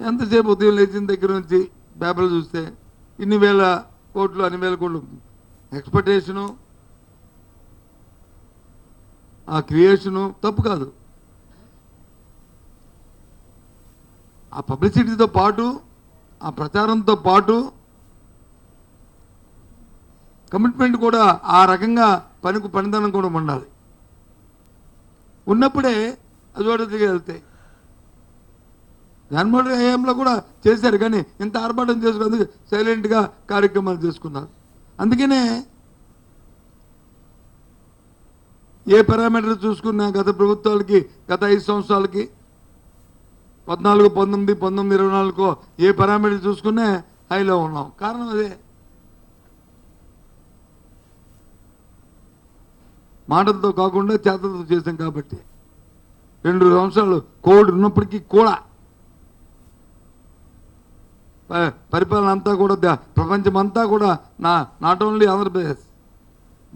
ఎంతసేపు ఉదయం లేచిన దగ్గర నుంచి పేపర్లు చూస్తే ఇన్ని వేల కోట్లు అన్ని వేల కోట్లు ఎక్స్పెక్టేషను ఆ క్రియేషను తప్పు కాదు. ఆ పబ్లిసిటీతో పాటు ఆ ప్రచారంతో పాటు కమిట్మెంట్ కూడా ఆ రకంగా పనికి పనితనం కూడా ఉండాలి. ఉన్నప్పుడే అజోడతికి వెళ్తాయి జగన్మోహన్ రెడ్డి హయాంలో కూడా చేశారు కానీ ఇంత ఆర్భాటం చేసుకున్నందుకు సైలెంట్గా కార్యక్రమాలు చేసుకున్నారు. అందుకనే ఏ పారామీటర్ చూసుకున్నా గత ప్రభుత్వాలకి గత ఐదు సంవత్సరాలకి పద్నాలుగు పంతొమ్మిది పంతొమ్మిది ఇరవై నాలుగు ఏ పారామీటర్ చూసుకునే హైలో ఉన్నాం. కారణం అదే. మాటలతో కాకుండా చేతలతో చేసాం కాబట్టి రెండు సంవత్సరాలు కోవిడ్ ఉన్నప్పటికీ కూడా పరిపాలన అంతా కూడా ప్రపంచమంతా కూడా నా నాట్ ఓన్లీ ఆంధ్రప్రదేశ్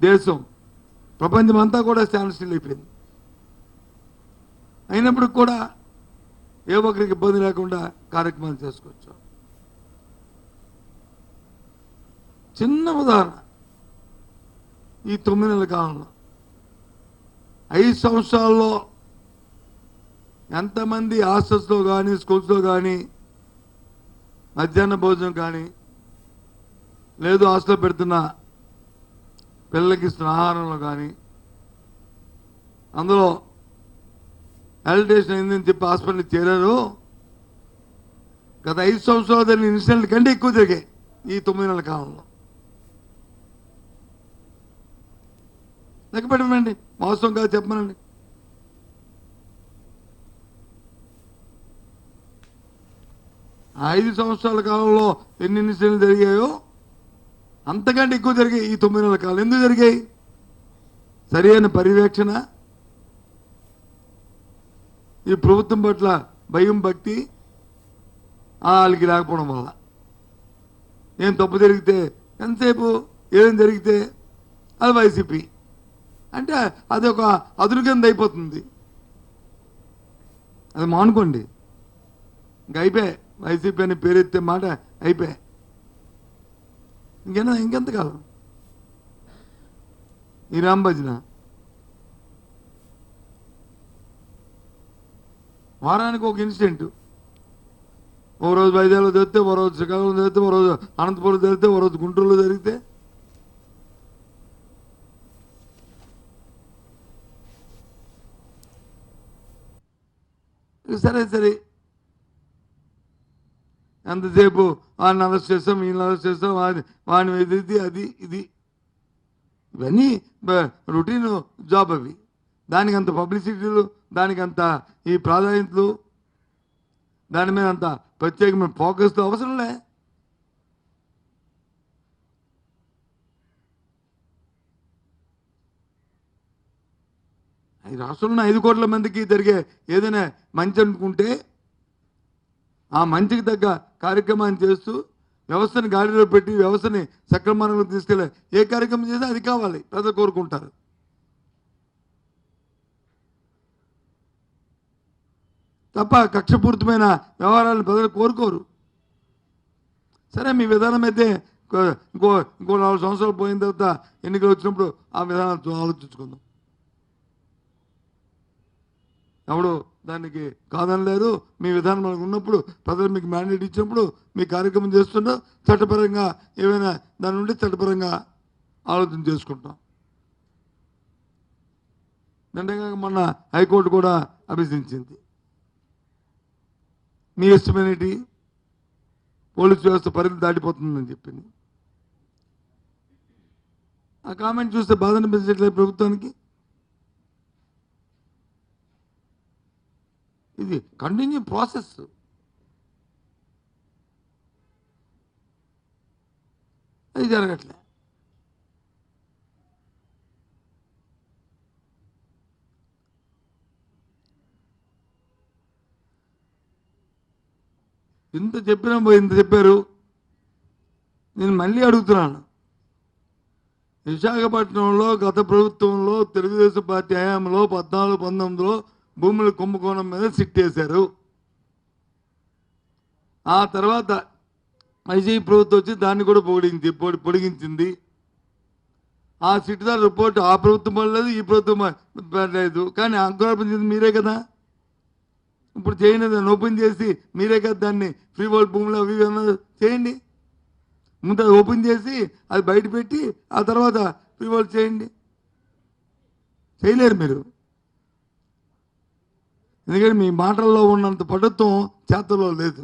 దేశం ప్రపంచమంతా కూడా స్టాండ్ స్టిల్ అయిపోయింది. అయినప్పటికి కూడా ఏ ఒక్కరికి ఇబ్బంది లేకుండా కార్యక్రమాలు చేసుకోవచ్చు చిన్న ఉదాహరణ. ఈ తొమ్మిది నెలల కాలంలో ఐదు సంవత్సరాల్లో ఎంతమంది హాస్టల్స్లో కానీ స్కూల్స్లో కానీ మధ్యాహ్న భోజనం కానీ లేదు హాస్టల్ పెడుతున్న పిల్లలకి ఇస్తున్న ఆహారంలో కానీ అందులో హెల్టేషన్ అయిందని చెప్పి హాస్పిటల్కి చేరారు. గత ఐదు సంవత్సరాలు జరిగిన ఇన్సిడెంట్ కంటే ఎక్కువ జరిగాయి ఈ తొమ్మిది నెలల కాలంలో. లెక్క పెట్టమండి మోసం కాదు చెప్పమనండి. ఐదు సంవత్సరాల కాలంలో ఎన్ని ఇన్సిడెంట్లు జరిగాయో అంతకంటే ఎక్కువ జరిగాయి ఈ తొమ్మిది నెలల కాలం ఎందుకు జరిగాయి? సరైన పర్యవేక్షణ ఈ ప్రభుత్వం పట్ల భయం భక్తి వాళ్ళకి లేకపోవడం వల్ల. ఏం తప్పు జరిగితే ఎంతసేపు ఏం జరిగితే అది వైసీపీ. అంటే అది ఒక అదురు కింద అయిపోతుంది. అది మానుకోండి. ఇంక అయిపోయాయి. వైసీపీ అని పేరెత్తే మాట అయిపోయా. ఇంకేనా? ఇంకెంతకాలం ఈ రామ్ భజన. వారానికి ఒక ఇన్సిడెంట్. ఓ రోజు వైజాగ్లో జరిగితే ఓ రోజు శ్రీకాకుళం జరిగితే ఓ రోజు అనంతపురం జరిగితే ఓ రోజు గుంటూరులో జరిగితే. సరే సరే. ఎంతసేపు వాడిని అరెస్ట్ చేస్తాం వీళ్ళని అరెస్ట్ చేస్తాం వాడిని వాడిని ఎదిరితే అది ఇది. ఇవన్నీ రొటీన్ జాబ్ అవి. దానికి అంత పబ్లిసిటీలు దానికి అంత ఈ ప్రాధాన్యతలు దాని మీద అంత ప్రత్యేకమైన ఫోకస్ అవసరంలే ఈ రాష్ట్రంలో ఐదు కోట్ల మందికి జరిగే ఏదైనా మంచి అనుకుంటే ఆ మంచికి తగ్గ కార్యక్రమాన్ని చేస్తూ వ్యవస్థని గాడిలో పెట్టి వ్యవస్థని సక్రమంగా తీసుకెళ్ళే ఏ కార్యక్రమం చేస్తే అది కావాలి. ప్రజలు కోరుకుంటారు. తప్ప కక్షపూరితమైన వ్యవహారాలను ప్రజలు కోరుకోరు. సరే మీ విధానం అయితే ఇంకో ఇంకో నాలుగు సంవత్సరాలు పోయిన తర్వాత ఎన్నికలు వచ్చినప్పుడు ఆ విధానం ఆలోచించుకుందాం. ఎవడు దానికి కాదనలేదు మీ విధానం మనకు ఉన్నప్పుడు ప్రజలు మీకు మ్యాండేట్ ఇచ్చినప్పుడు మీ కార్యక్రమం చేస్తున్నా చట్టపరంగా ఏమైనా దాని నుండి చట్టపరంగా ఆలోచన చేసుకుంటాం. నిన్నగా మొన్న హైకోర్టు కూడా అభ్యసించింది మీ ఇష్టమేనేటి పోలీస్ వ్యవస్థ పరిధి దాటిపోతుందని చెప్పింది. ఆ కామెంట్ చూస్తే బాధ అనిపించట్లేదు ప్రభుత్వానికి. ఇది కంటిన్యూ ప్రాసెస్. అది జరగట్లే. ఇంత చెప్పినా ఇంత చెప్పారు? నేను మళ్ళీ అడుగుతున్నాను. విశాఖపట్నంలో గత ప్రభుత్వంలో తెలుగుదేశం పార్టీ హయాంలో పద్నాలుగు పంతొమ్మిదిలో భూముల కుంభకోణం మీద సిట్టేశారు ఆ తర్వాత వైసీపీ ప్రభుత్వం వచ్చి దాన్ని కూడా పొడిగింది పొడి పొడిగించింది. ఆ సిట్దార్ రిపోర్ట్ ఆ ప్రభుత్వం లేదు ఈ ప్రభుత్వం లేదు కానీ అంకురార్పణ చేసింది మీరే కదా. ఇప్పుడు చేయండి దాన్ని ఓపెన్ చేసి మీరే కదా దాన్ని ఫ్రీ వరల్డ్ భూములు అవి చేయండి. ముందు అది ఓపెన్ చేసి అది బయట పెట్టి ఆ తర్వాత ఫ్రీ వరల్డ్ చేయండి. చేయలేరు మీరు. ఎందుకంటే మీ మాటల్లో ఉన్నంత పటుత్వం చేతల్లో లేదు.